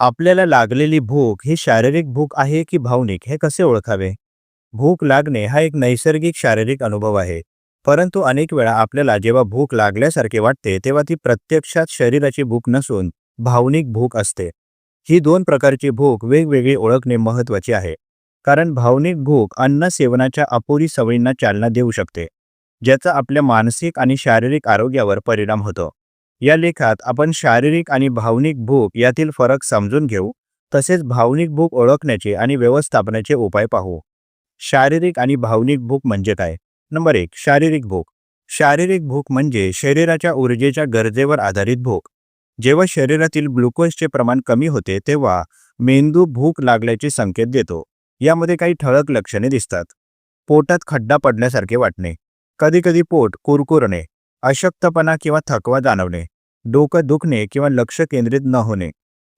आपल्याला लागलेली भूक ही शारीरिक भूक आहे की भावनिक हे कसे ओळखावे? भूक लागणे हा एक नैसर्गिक शारीरिक अनुभव आहे. परंतु अनेक वेळा आपल्याला जेव्हा भूक लागल्यासारखे वाटते तेव्हा ती प्रत्यक्षात शरीराची भूक नसून भावनिक भूक असते. ही दोन प्रकारची भूक वेगवेगळी ओळखणे महत्त्वाचे आहे. कारण भावनिक भूक अन्न सेवनाच्या अपुरी सवयींना चालना देऊ शकते ज्याचा आपल्या मानसिक आणि शारीरिक आरोग्यावर परिणाम होतो. या लेखात आपण शारीरिक आणि भावनिक भूक यातील फरक समजून घेऊ तसेच भावनिक भूक ओळखण्याचे आणि व्यवस्थापनाचे उपाय पाहू. शारीरिक आणि भावनिक भूक म्हणजे काय? नंबर एक शारीरिक भूक. शारीरिक भूक म्हणजे शरीराच्या ऊर्जेच्या गरजेवर आधारित भूक. जेव्हा शरीरातील ग्लुकोजचे प्रमाण कमी होते तेव्हा मेंदू भूक लागल्याचे संकेत देतो. यामध्ये काही ठळक लक्षणे दिसतात. पोटात खड्डा पडल्यासारखे वाटणे. कधीकधी पोट कुरकुरणे अशक्तपणा किंवा थकवा जाणवणे. डोकं दुखणे किंवा लक्ष केंद्रित न होणे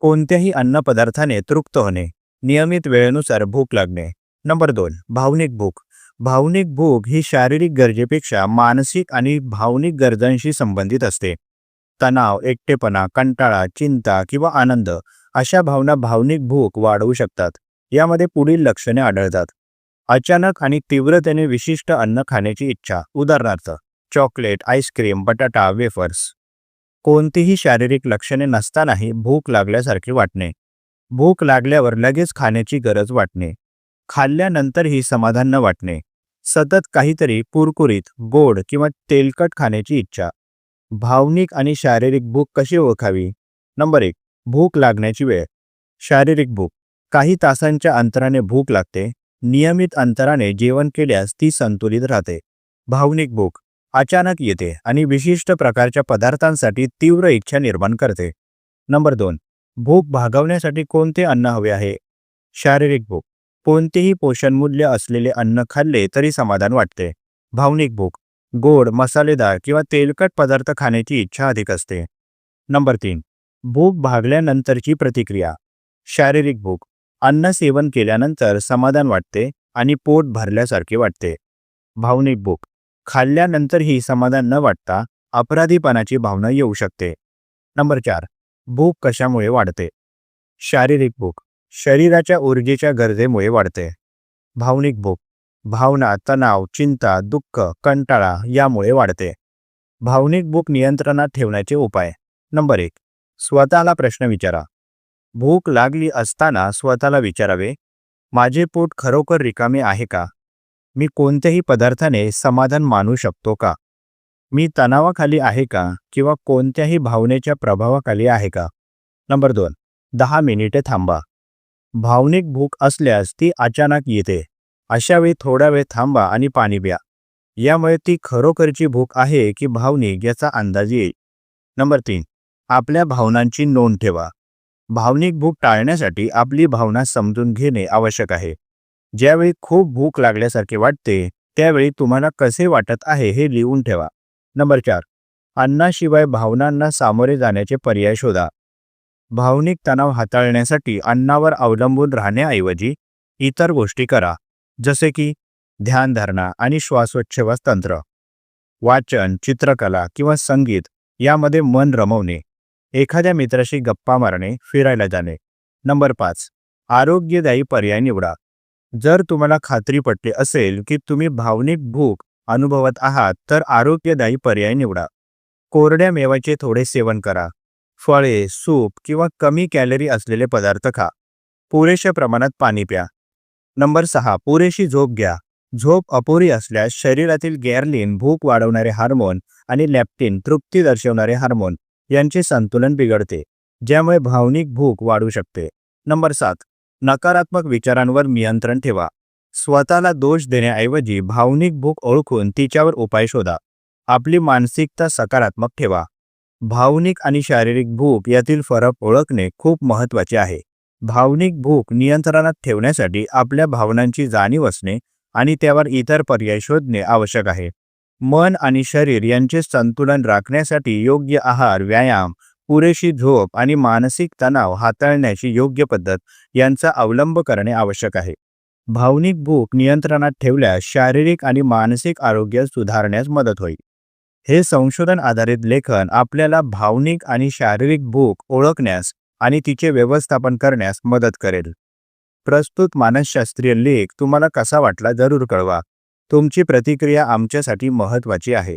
कोणत्याही अन्नपदार्थाने तृप्त होणे नियमित वेळेनुसार भूक लागणे. नंबर दोन भावनिक भूक. भावनिक भूक ही शारीरिक गरजेपेक्षा मानसिक आणि भावनिक गरजांशी संबंधित असते. तणाव एकटेपणा कंटाळा चिंता किंवा आनंद अशा भावना भावनिक भूक वाढवू शकतात. यामध्ये पुढील लक्षणे आढळतात. अचानक आणि तीव्रतेने विशिष्ट अन्न खाण्याची इच्छा उदाहरणार्थ चॉकलेट आईस्क्रीम बटाटा वेफर्स. कोणतीही शारीरिक लक्षणे नसतानाही भूक लागल्यासारखे वाटणे. भूक लागल्यावर लगेच खाण्याची गरज वाटणे. खाल्ल्यानंतरही समाधान न वाटणे. सतत काहीतरी कुरकुरीत गोड किंवा तेलकट खाण्याची इच्छा. भावनिक आणि शारीरिक भूक कशी ओळखावी? नंबर एक भूक लागण्याची वेळ. शारीरिक भूक. काही तासांच्या अंतराने भूक लागते. नियमित अंतराने जेवण केल्यास ती संतुलित राहते. भावनिक भूक. अचानक येते आणि विशिष्ट प्रकारच्या पदार्थांसाठी तीव्र इच्छा निर्माण करते. नंबर दोन. भूक भागवण्यासाठी कोणते अन्न हवे आहे? शारीरिक भूक. कोणतेही पोषणमूल्य असलेले अन्न खाल्ले तरी समाधान वाटते. भावनिक भूक. गोड मसालेदार किंवा तेलकट पदार्थ खाण्याची इच्छा अधिक असते. नंबर तीन. भूक भागल्यानंतरची प्रतिक्रिया. शारीरिक भूक. अन्न सेवन केल्यानंतर समाधान वाटते आणि पोट भरल्यासारखे वाटते. भावनिक भूक. खाल्ल्यानंतरही समाधान न वाटता अपराधीपणाची भावना येऊ शकते. नंबर चार. भूक कशामुळे वाढते? शारीरिक भूक. शरीराच्या ऊर्जेच्या गरजेमुळे वाढते. भावनिक भूक. भावना तणाव चिंता दुःख कंटाळा यामुळे वाढते. भावनिक भूक नियंत्रणात ठेवण्याचे उपाय. नंबर एक. स्वतःला प्रश्न विचारा. भूक लागली असताना स्वतःला विचारावे. माझे पोट खरोखर रिकामे आहे का? मी कोणत्याही पदार्थाने समाधान मानू शकतो का? मी तणावाखाली आहे का? किंवा कोणत्याही भावनेच्या प्रभावाखाली आहे का? नंबर दोन दहा मिनिटे थांबा. भावनिक भूक असल्यास ती अचानक येते. अशावेळी थोडा वेळ थांबा आणि पाणी प्या. यामुळे ती खरोखरची भूक आहे की भावनिक याचा अंदाज येईल. नंबर तीन आपल्या भावनांची नोंद ठेवा. भावनिक भूक टाळण्यासाठी आपली भावना समजून घेणे आवश्यक आहे. ज्यावेळी खूप भूक लागल्यासारखे वाटते त्यावेळी तुम्हाला कसे वाटत आहे हे लिहून ठेवा. नंबर चार. अन्नाशिवाय भावनांना सामोरे जाण्याचे पर्याय शोधा. भावनिक तणाव हाताळण्यासाठी अन्नावर अवलंबून राहण्याऐवजी इतर गोष्टी करा जसे की ध्यानधारणा आणि श्वासोच्छवास तंत्र. वाचन चित्रकला किंवा संगीत यामध्ये मन रमवणे एखाद्या मित्राशी गप्पा मारणे फिरायला जाणे. नंबर पाच. आरोग्यदायी पर्याय निवडा. जर तुम्हाला खात्री पटली असेल की तुम्ही भावनिक भूक अनुभवत आहात तर आरोग्यदायी पर्याय निवडा. कोरड्या मेवाचे थोडे सेवन करा. फळे सूप किंवा कमी कॅलरी असलेले पदार्थ खा. पुरेशा प्रमाणात पाणी प्या. नंबर सहा पुरेशी झोप घ्या. झोप अपुरी असल्यास शरीरातील गॅरलिन भूक वाढवणारे हार्मोन आणि लॅप्टिन तृप्ती दर्शवणारे हार्मोन यांचे संतुलन बिघडते ज्यामुळे भावनिक भूक वाढू शकते. नंबर सात नकारात्मक विचारांवर नियंत्रण ठेवा. स्वतःला दोष देण्याऐवजी भावनिक भूक ओळखून तिच्यावर उपाय शोधा. आपली मानसिकता सकारात्मक ठेवा. भावनिक आणि शारीरिक भूक यातील फरक ओळखणे खूप महत्त्वाचे आहे. भावनिक भूक नियंत्रणात ठेवण्यासाठी आपल्या भावनांची जाणीव असणे आणि त्यावर इतर पर्याय शोधणे आवश्यक आहे. मन आणि शरीर यांचे संतुलन राखण्यासाठी योग्य आहार व्यायाम पुरेशी झोप आणि मानसिक तणाव हाताळण्याची योग्य पद्धत यांचा अवलंब करणे आवश्यक आहे. भावनिक भूक नियंत्रणात ठेवल्यास शारीरिक आणि मानसिक आरोग्य सुधारण्यास मदत होईल. हे संशोधन आधारित लेखन आपल्याला भावनिक आणि शारीरिक भूक ओळखण्यास आणि तिचे व्यवस्थापन करण्यास मदत करेल. प्रस्तुत मानसशास्त्रीय लेख तुम्हाला कसा वाटला जरूर कळवा. तुमची प्रतिक्रिया आमच्यासाठी महत्त्वाची आहे.